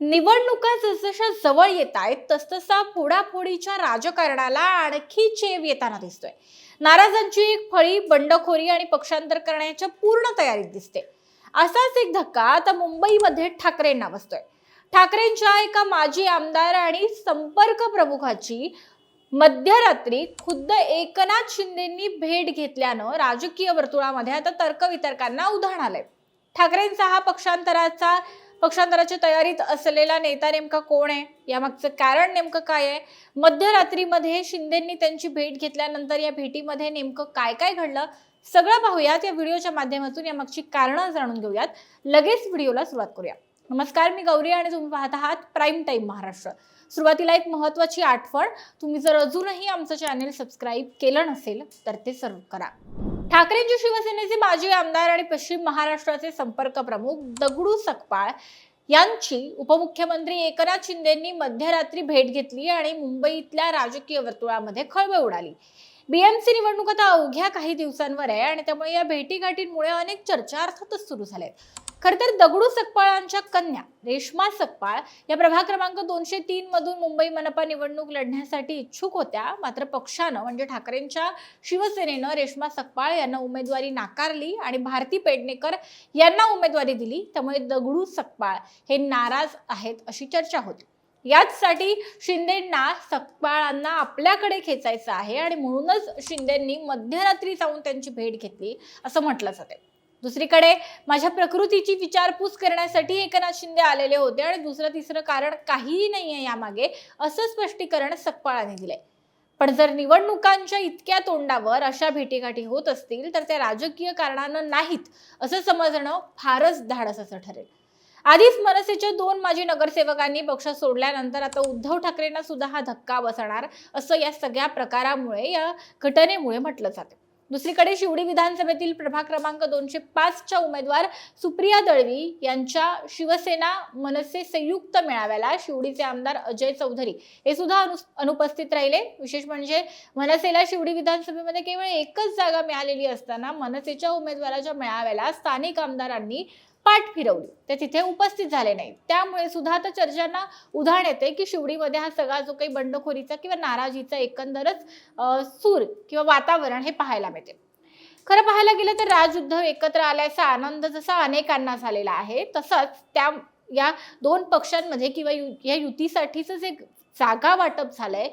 निवडणुका जसजशा जवळ येत आहेत तसतसा फोडाफोडीच्या राजकारणाला आणखी चेव येताना दिसतोय. नाराजांची एक फळी बंडखोरी आणि पक्षांतर करण्याच्या पूर्ण तयारीत दिसते. असाच एक धक्का आता मुंबईमध्ये ठाकरेंना बसतोय. ठाकरेंच्या एका माजी आमदार आणि संपर्क प्रमुखाची मध्यरात्री खुद्द एकनाथ शिंदेंनी भेट घेतल्यानं राजकीय वर्तुळामध्ये आता तर्कवितर्कांना उधाण आलंय. ठाकरेंचा हा पक्षांतराचा पक्षांतराच्या तयारीत असलेला नेता नेमका कोण आहे? यामागचं कारण नेमकं काय आहे? मध्यरात्रीमध्ये शिंदेंनी त्यांची भेट घेतल्यानंतर या भेटीमध्ये नेमकं काय काय घडलं? सगळं पाहूयात. या व्हिडिओच्या माध्यमातून यामागची कारणं जाणून घेऊयात. लगेच व्हिडिओला सुरुवात करूया. नमस्कार मी गौरी आणि तुम्ही पाहत आहात प्राईम टाईम महाराष्ट्र. सुरुवातीला एक महत्वाची आठवण. तुम्ही जर अजूनही आमचं चॅनेल सबस्क्राईब केलं नसेल तर ते सर्व करा. ठाकरेंची शिवसेनेचे माजी आमदार आणि पश्चिम महाराष्ट्राचे संपर्क प्रमुख दगडू सकपाळ यांची उपमुख्यमंत्री एकनाथ शिंदेंनी मध्यरात्री भेट घेतली आणि मुंबईतल्या राजकीय वर्तुळामध्ये खळबळ उडाली. बीएमसी निवडणूक आता अवघ्या काही दिवसांवर आहे आणि त्यामुळे या भेटीगाठींमुळे अनेक चर्चा अर्थातच सुरू झाल्या खर तर दगडू सकपाळांच्या कन्या रेश्मा सकपाळ या प्रभाग क्रमांक दोनशे तीन मधून मुंबई मनपा निवडणूक लढण्यासाठी इच्छुक होत्या. मात्र पक्षानं म्हणजे ठाकरेंच्या शिवसेनेनं रेश्मा सकपाळ यांना उमेदवारी नाकारली आणि भारती पेडणेकर यांना उमेदवारी दिली. त्यामुळे दगडू सकपाळ हे नाराज आहेत अशी चर्चा होती. याचसाठी शिंदेंना सकपाळांना आपल्याकडे खेचायचं आहे आणि म्हणूनच शिंदेंनी मध्यरात्री जाऊन त्यांची भेट घेतली असं म्हटलं जाते दुसरीकडे माझ्या प्रकृतीची विचारपूस करण्यासाठी एकनाथ शिंदे आलेले होते आणि दुसरं तिसरं कारण काहीही नाहीये यामागे असं स्पष्टीकरण सकपाळाने दिलंय. पण जर निवडणुकांच्या इतक्या तोंडावर अशा भेटीगाठी होत असतील तर त्या राजकीय कारणानं नाहीत असं समजणं फारच धाडसाचं ठरेल. आधीच मनसेच्या दोन माजी नगरसेवकांनी पक्ष सोडल्यानंतर आता उद्धव ठाकरेंना सुद्धा हा धक्का बसणार असं या सगळ्या प्रकारामुळे या घटनेमुळे म्हटलं जातं. दुसरीकडे शिवडी विधानसभेतील प्रभाग क्रमांक दोनशे पाचच्या उमेदवार सुप्रिया दळवी यांच्या शिवसेना मनसे संयुक्त मेळाव्याला शिवडीचे आमदार अजय चौधरी हे सुद्धा अनु अनुपस्थित राहिले. विशेष म्हणजे मनसेला शिवडी विधानसभेमध्ये केवळ एकच जागा मिळालेली असताना मनसेच्या उमेदवाराच्या मेळाव्याला स्थानिक आमदारांनी पाठ फिरवली. ते तिथे उपस्थित झाले नाही त्यामुळे सुद्धा आता चर्चांना उधाण येते की शिवडीमध्ये हा सगळा जो काही बंडखोरीचा किंवा नाराजीचा एकंदरच सूर किंवा वातावरण हे पाहायला मिळते. खरं पाहायला गेलं तर राज उद्धव एकत्र आल्याचा आनंद जसा अनेकांना झालेला आहे तसंच त्या या दोन पक्षांमध्ये किंवा यु या युतीसाठीच जे जागा वाटप झालंय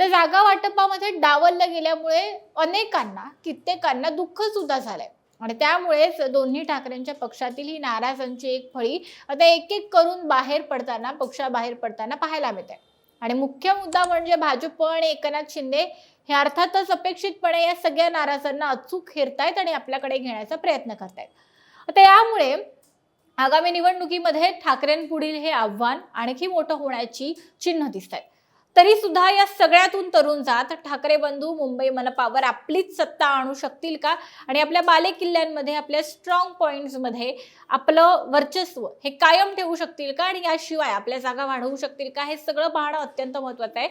त्या जागा वाटपामध्ये डावललं गेल्यामुळे अनेकांना कित्येकांना दुःख सुद्धा झालंय. आणि त्यामुळेच दोन्ही ठाकरेंच्या पक्षातील ही नाराजांची एक फळी आता एक एक करून बाहेर पडताना पक्षाबाहेर पडताना पाहायला मिळते. आणि मुख्य मुद्दा म्हणजे भाजप आणि एकनाथ शिंदे हे अर्थातच अपेक्षितपणे या सगळ्या नाराजांना अचूक हेरतायत आणि आपल्याकडे घेण्याचा प्रयत्न करतायत. आता यामुळे आगामी निवडणुकीमध्ये ठाकरेंपुढील हे आव्हान आणखी मोठं होण्याची चिन्ह दिसत आहेत तरी सुद्धा या सगळ्यातून तरुण जात ठाकरे बंधू मुंबई मनपावर आपलीच सत्ता आणू शकतील का? आणि आपल्या बालेकिल्ल्यांमध्ये आपल्या स्ट्रॉंग पॉइंट्समध्ये आपलं वर्चस्व हे कायम ठेवू शकतील का? आणि याशिवाय आपल्या जागा वाढवू शकतील का? हे सगळं पाहणं अत्यंत महत्वाचं आहे.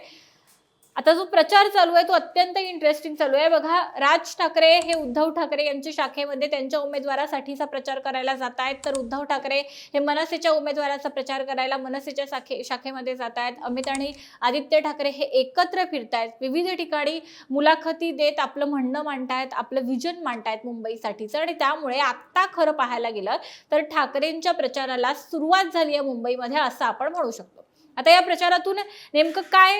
आता जो प्रचार चालू आहे तो अत्यंत इंटरेस्टिंग चालू आहे. बघा राज ठाकरे हे उद्धव ठाकरे यांच्या शाखेमध्ये त्यांच्या उमेदवारासाठीचा प्रचार करायला जात आहेत. तर उद्धव ठाकरे हे मनसेच्या उमेदवाराचा प्रचार करायला मनसेच्या शाखे शाखेमध्ये जात आहेत. अमित आणि आदित्य ठाकरे हे एकत्र फिरतायत. विविध ठिकाणी मुलाखती देत आपलं म्हणणं मांडतायत आपलं विजन मांडतायत मुंबईसाठीचं. आणि त्यामुळे आत्ता खरं पाहायला गेलं तर ठाकरेंच्या प्रचाराला सुरुवात झाली आहे मुंबईमध्ये असं आपण म्हणू शकतो. आता या प्रचारातून नेमकं काय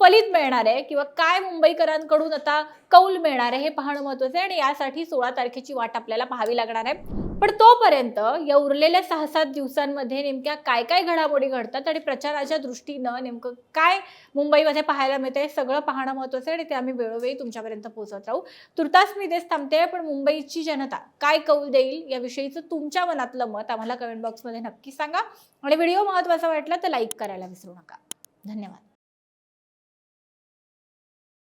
फलित मिळणार आहे किंवा काय मुंबईकरांकडून आता कौल मिळणार आहे हे पाहणं महत्वाचं आहे आणि यासाठी सोळा तारखेची वाट आपल्याला पाहावी लागणार आहे. पण तोपर्यंत या उरलेल्या सहा सात दिवसांमध्ये नेमक्या काय काय घडामोडी घडतात आणि प्रचाराच्या दृष्टीनं नेमकं काय मुंबईमध्ये पाहायला मिळतं हे सगळं पाहणं महत्वाचं आहे आणि ते आम्ही वेळोवेळी तुमच्यापर्यंत पोहोचत राहू. तुर्तास मी तेच थांबते पण मुंबईची जनता काय कौल देईल याविषयीचं तुमच्या मनातलं मत आम्हाला कमेंट बॉक्समध्ये नक्की सांगा. आणि व्हिडिओ महत्त्वाचा वाटला तर लाईक करायला विसरू नका. धन्यवाद.